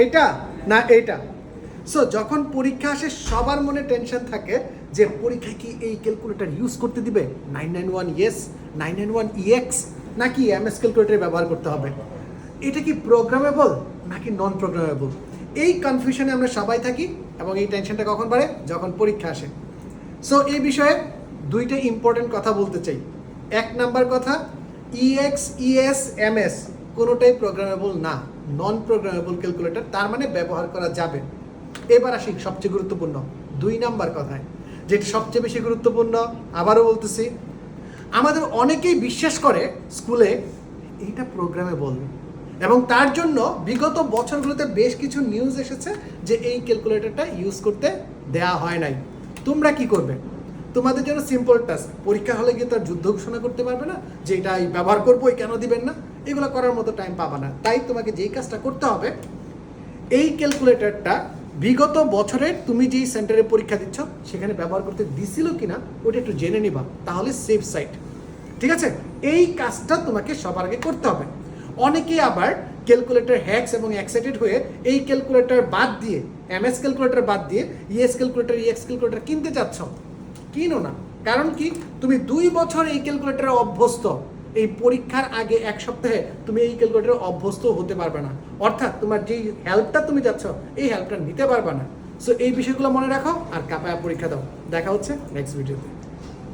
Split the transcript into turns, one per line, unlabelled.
এইটা না এইটা? সো যখন পরীক্ষা আসে, সবার মনে টেনশন থাকে যে পরীক্ষায় কি এই ক্যালকুলেটর ইউজ করতে দিবে? Nine nine one ES nine nine one EX নাকি এম এস ক্যালকুলেটর ব্যবহার করতে হবে? এটা কি প্রোগ্রামেবল নাকি নন প্রোগ্রামেবল এই কনফিউশনে আমরা সবাই থাকি এবং এই টেনশনটা কখন বাড়ে? যখন পরীক্ষা আসে। সো এই বিষয়ে দুইটা ইম্পর্টেন্ট কথা বলতে চাই। এক নাম্বার কথা ইএক্স ইএস এমএস কোনোটাই প্রোগ্রামেবল না নন প্রোগ্রামেবল ক্যালকুলেটর তার মানে ব্যবহার করা যাবে। এবার আসি সবচেয়ে গুরুত্বপূর্ণ, দুই নাম্বার কথায়, যেটা সবচেয়ে বেশি গুরুত্বপূর্ণ, আবারও বলতেছি, আমাদের অনেকেই বিশ্বাস করে স্কুলে এইটা প্রোগ্রামে বলবে এবং তার জন্য বিগত বছরগুলোতে বেশ কিছু নিউজ এসেছে যে এই ক্যালকুলেটরটা ইউজ করতে দেয়া হয় নাই। তোমরা কি করবে? তোমাদের জন্য সিম্পল টাস্ক পরীক্ষা হলে গিয়ে তার যুদ্ধ ঘোষণা করতে পারবে না, যে এটা ব্যবহার করব কেন দিবেন না? এগুলো করার মতো টাইম পাবা না। তাই তোমাকে যেই কাজটা করতে হবে, এই ক্যালকুলেটরটা বিগত বছরের তুমি যেই সেন্টারে পরীক্ষা দিচ্ছ, সেখানে ব্যবহার করতে দিছিল কিনা, ওটা একটু জেনে নিবা। তাহলে সেফ সাইট ঠিক আছে? এই কাজটা তোমাকে সবার আগে করতে হবে। অনেকে আবার ক্যালকুলেটর হ্যাক্স এবং এক্সাইটেড হয়ে এই ক্যালকুলেটর বাদ দিয়ে এমএস ক্যালকুলেটর বাদ দিয়ে ইএস ক্যালকুলেটর ইএক্স ক্যালকুলেটর কিনতে চাচ্ছ। কিনো না। কারণ কি? তুমি দুই বছর এই ক্যালকুলেটারে অভ্যস্ত। এই পরীক্ষার আগে এক সপ্তাহে তুমি এই ক্যালকুলেটারে অভ্যস্ত হতে পারবে না। অর্থাৎ তোমার যেই হেল্পটা তুমি যাচ্ছ, এই হেল্পটা নিতে পারবে না। সো এই বিষয়গুলো মনে রাখো আর কাপায়া পরীক্ষা দাও। দেখা হচ্ছে নেক্সট ভিডিওতে